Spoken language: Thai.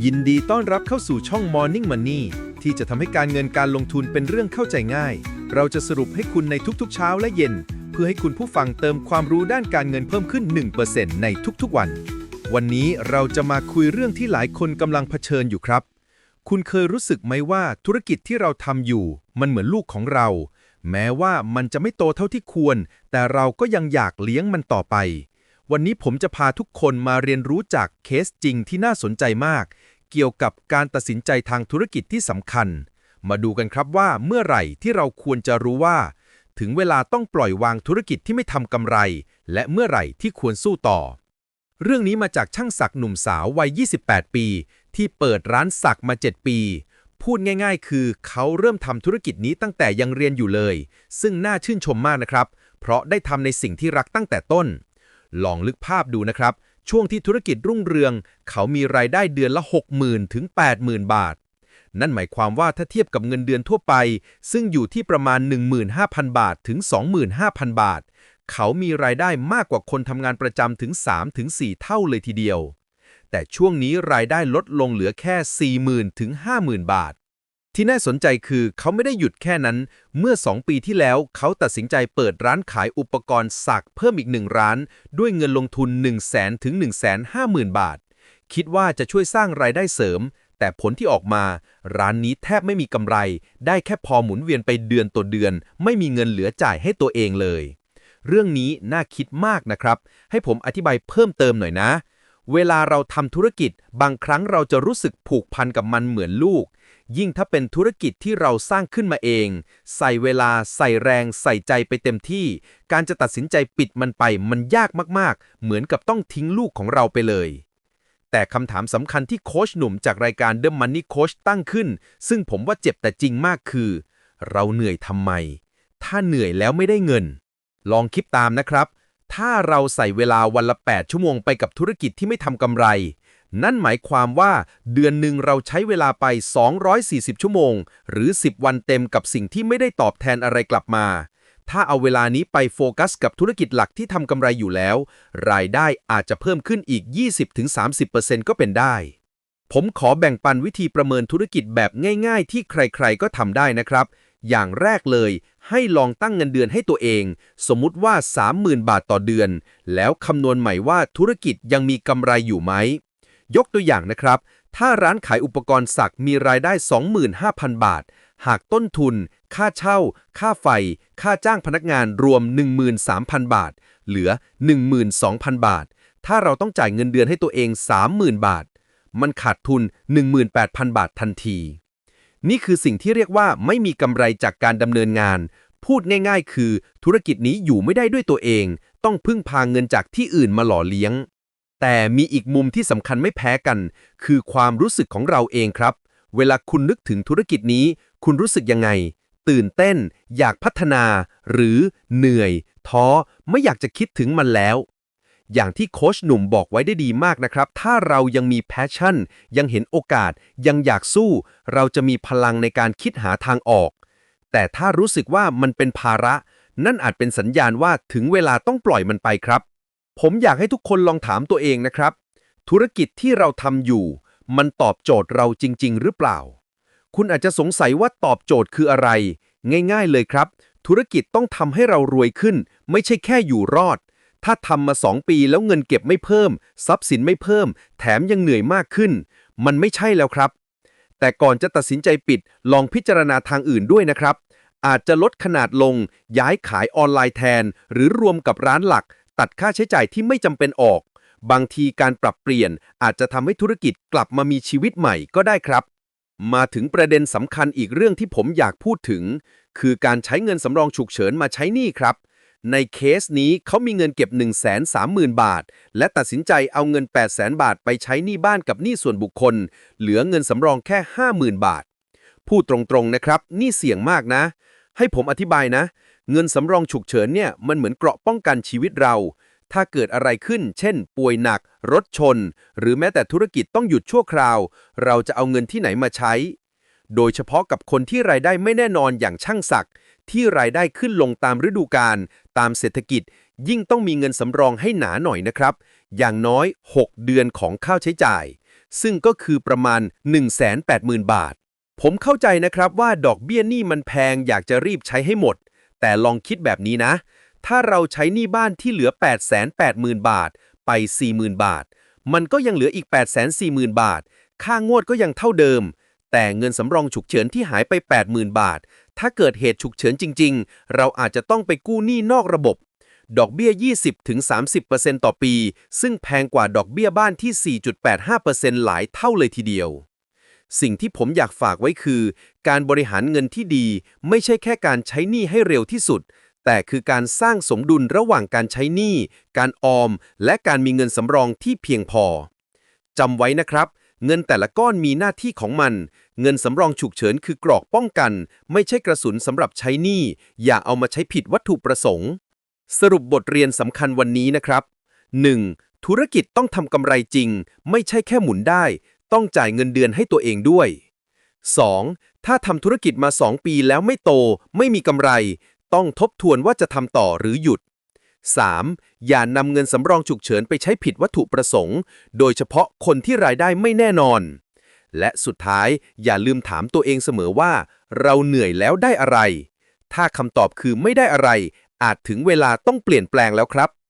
ยินดีต้อนรับเข้าสู่ช่อง Morning Money ที่จะทำให้การเงินการลงทุนเป็นเรื่องเข้าใจง่าย เราจะสรุปให้คุณในทุกๆเช้าและเย็น เพื่อให้คุณผู้ฟังเติมความรู้ด้านการเงินเพิ่มขึ้น 1%ในทุกๆวัน วันนี้เราจะมาคุยเรื่องที่หลายคนกำลังเผชิญอยู่ครับ คุณเคยรู้สึกไหมว่าธุรกิจที่เราทำอยู่ มันเหมือนลูกของเรา แม้ว่ามันจะไม่โตเท่าที่ควร แต่เราก็ยังอยากเลี้ยงมันต่อไป วันนี้ผมจะพาทุกคนมาเรียนรู้จากเคสจริงที่น่าสนใจมาก เกี่ยวกับการตัดสินใจทางธุรกิจที่สำคัญ มาดูกันครับว่าเมื่อไหร่ที่เราควรจะรู้ว่า ถึงเวลาต้องปล่อยวางธุรกิจที่ไม่ทำกำไร และเมื่อไหร่ที่ควรสู้ต่อ เรื่องนี้มาจากช่างศักดิ์หนุ่มสาววัย 28 ปี ที่เปิดร้านสักมา 7 ปี พูดง่าย ๆ คือเขาเริ่มทำธุรกิจนี้ตั้งแต่ยังเรียนอยู่เลย ซึ่งน่าชื่นชมมากนะครับ เพราะได้ทำในสิ่งที่รักตั้งแต่ต้น ลองลึกภาพดูนะครับ ช่วงที่ธุรกิจรุ่งเรือง เขามีรายได้เดือนละ 60,000 ถึง 80,000 บาท นั่นหมายความว่าถ้าเทียบกับเงินเดือนทั่วไป ซึ่งอยู่ที่ประมาณ 15,000 บาทถึง 25,000 บาท เขามีรายได้มากกว่าคนทำงานประจำถึง3-4เท่าเลยทีเดียว แต่ช่วงนี้รายได้ลดลงเหลือแค่ 40,000 ถึง 50,000 บาท ที่น่าสนใจคือเขาไม่ได้หยุดแค่นั้น เมื่อ 2 ปีที่แล้ว เขาตัดสินใจเปิดร้านขายอุปกรณ์สักเพิ่มอีกหนึ่งร้าน ด้วยเงินลงทุน 1 0 0 0 0แถึง1 5 0 0 0 0 บาท คิดว่าจะช่วยสร้างรายได้เสริม แต่ผลที่ออกมา ร้านนี้แทบไม่มีกำไร ได้แค่พอหมุนเวียนไปเดือนต่อเดือน ไม่มีเงินเหลือจ่ายให้ตัวเองเลย เรื่องนี้น่าคิดมากนะครับ ให้ผมอธิบายเพิ่มเติมหน่อยนะ เวลาเราทำธุรกิจ บางครั้งเราจะรู้สึกผูกพันกับมันเหมือนลูก ยิ่งถ้าเป็นธุรกิจที่เราสร้างขึ้นมาเอง ใส่เวลาใส่แรงใส่ใจไปเต็มที่ การจะตัดสินใจปิดมันไปมันยากมากๆ เหมือนกับต้องทิ้งลูกของเราไปเลย แต่คำถามสำคัญที่โค้ชหนุ่มจากรายการ The Money Coach ตั้งขึ้น ซึ่งผมว่าเจ็บแต่จริงมากคือ เราเหนื่อยทำไม ถ้าเหนื่อยแล้วไม่ได้เงิน ลองคิดตามนะครับ ถ้าเราใส่เวลาวันละ 8 ชั่วโมงไปกับธุรกิจที่ไม่ทำกำไร นั่นหมายความว่าเดือนหนึ่งเราใช้เวลาไป 240 ชั่วโมง หรือ 10 วันเต็มกับสิ่งที่ไม่ได้ตอบแทนอะไรกลับมา ถ้าเอาเวลานี้ไปโฟกัสกับธุรกิจหลักที่ทำกำไรอยู่แล้ว รายได้อาจจะเพิ่มขึ้นอีก 20-30%ก็เป็นได้ ผมขอแบ่งปันวิธีประเมินธุรกิจแบบง่าย ๆ ที่ใครๆก็ทำได้นะครับ อย่างแรกเลยให้ลองตั้งเงินเดือนให้ตัวเอง สมมุติว่า 30,000 บาทต่อเดือน แล้วคำนวณใหม่ว่าธุรกิจยังมีกำไรอยู่ไหม ยกตัวอย่างนะครับ ถ้าร้านขายอุปกรณ์สักมีรายได้ 25,000 บาท หากต้นทุน ค่าเช่า ค่าไฟ ค่าจ้างพนักงานรวม 13,000 บาท เหลือ 12,000 บาท ถ้าเราต้องจ่ายเงินเดือนให้ตัวเอง 30,000 บาท มันขาดทุน 18,000 บาททันที นี่คือสิ่งที่เรียกว่าไม่มีกำไรจากการดำเนินงาน พูดง่าย ๆ คือ ธุรกิจนี้อยู่ไม่ได้ด้วยตัวเอง ต้องพึ่งพาเงินจากที่อื่นมาหล่อเลี้ยง แต่มีอีกมุมที่สำคัญไม่แพ้กัน คือความรู้สึกของเราเองครับ เวลาคุณนึกถึงธุรกิจนี้ คุณรู้สึกยังไง ตื่นเต้น อยากพัฒนา หรือเหนื่อย ท้อ ไม่อยากจะคิดถึงมันแล้ว อย่างที่โค้ชหนุ่มบอกไว้ได้ดีมากนะครับ ถ้าเรายังมีแพชชั่น ยังเห็นโอกาส ยังอยากสู้ เราจะมีพลังในการคิดหาทางออก แต่ถ้ารู้สึกว่ามันเป็นภาระ นั่นอาจเป็นสัญญาณว่าถึงเวลาต้องปล่อยมันไปครับ ผมอยากให้ทุกคนลองถามตัวเองนะครับ ธุรกิจที่เราทำอยู่ มันตอบโจทย์เราจริง ๆ หรือเปล่า คุณอาจจะสงสัยว่าตอบโจทย์คืออะไร ง่าย ๆ เลยครับ ธุรกิจต้องทำให้เรารวยขึ้น ไม่ใช่แค่อยู่รอด ถ้าทำมา2ปีแล้วเงินเก็บไม่เพิ่ม ทรัพย์สินไม่เพิ่ม แถมยังเหนื่อยมากขึ้น มันไม่ใช่แล้วครับ แต่ก่อนจะตัดสินใจปิด ลองพิจารณาทางอื่นด้วยนะครับอาจจะลดขนาดลง ย้ายขายออนไลน์แทน หรือรวมกับร้านหลัก ตัดค่าใช้จ่ายที่ไม่จำเป็นออก บางทีการปรับเปลี่ยนอาจจะทำให้ธุรกิจกลับมามีชีวิตใหม่ก็ได้ครับ มาถึงประเด็นสำคัญอีกเรื่องที่ผมอยากพูดถึง คือการใช้เงินสำรองฉุกเฉินมาใช้หนี้ครับ ในเคสนี้เขามีเงินเก็บ 1 3 0 0 0 0 บาท และตัดสินใจเอาเงิน 8 0 0 0 0 0 บาทไปใช้หนี้บ้านกับหนี้ส่วนบุคคล เหลือเงินสำรองแค่ 50,000 บาท พูดตรงๆนะครับนี่เสี่ยงมากนะ ให้ผมอธิบายนะ เงินสำรองฉุกเฉินเนี่ยมันเหมือนเกราะป้องกันชีวิตเรา ถ้าเกิดอะไรขึ้น เช่น ป่วยหนัก รถชน หรือแม้แต่ธุรกิจต้องหยุดชั่วคราว เราจะเอาเงินที่ไหนมาใช้ โดยเฉพาะกับคนที่รายได้ไม่แน่นอนอย่างช่างศักดิ์ที่รายได้ขึ้นลงตามฤดูกาลตามเศรษฐกิจ ยิ่งต้องมีเงินสำรองให้หนาหน่อยนะครับ อย่างน้อย 6 เดือนของค่าใช้จ่าย ซึ่งก็คือประมาณ 180,000 บาท ผมเข้าใจนะครับว่าดอกเบี้ยนี้มันแพงอยากจะรีบใช้ให้หมด แต่ลองคิดแบบนี้นะ ถ้าเราใช้หนี้บ้านที่เหลือ 880,000 บาท ไป 40,000 บาท มันก็ยังเหลืออีก 840,000 บาท ค่างวดก็ยังเท่าเดิม แต่เงินสำรองฉุกเฉินที่หายไป 80,000 บาท ถ้าเกิดเหตุฉุกเฉินจริง ๆ เราอาจจะต้องไปกู้หนี้นอกระบบ ดอกเบี้ย 20-30%ต่อปี ซึ่งแพงกว่าดอกเบี้ยบ้านที่ 4.85%หลายเท่าเลยทีเดียว สิ่งที่ผมอยากฝากไว้คือ การบริหารเงินที่ดี ไม่ใช่แค่การใช้หนี้ให้เร็วที่สุด แต่คือการสร้างสมดุลระหว่างการใช้หนี้การออม และการมีเงินสำรองที่เพียงพอจำไว้นะครับ เงินแต่ละก้อนมีหน้าที่ของมัน เงินสำรองฉุกเฉินคือกรอกป้องกัน ไม่ใช่กระสุนสำหรับใช้หนี้อย่าเอามาใช้ผิดวัตถุประสงค์ สรุปบทเรียนสำคัญวันนี้นะครับ 1. ธุรกิจต้องทำกำไรจริง ไม่ใช่แค่หมุนได้ ต้องจ่ายเงินเดือนให้ตัวเองด้วย 2. ถ้าทำธุรกิจมา 2 ปีแล้วไม่โต ไม่มีกำไร ต้องทบทวนว่าจะทำต่อหรือหยุด 3. อย่านำเงินสำรองฉุกเฉินไปใช้ผิดวัตถุประสงค์ โดยเฉพาะคนที่รายได้ไม่แน่นอน และสุดท้ายอย่าลืมถามตัวเองเสมอว่า เราเหนื่อยแล้วได้อะไร ถ้าคำตอบคือไม่ได้อะไร อาจถึงเวลาต้องเปลี่ยนแปลงแล้วครับ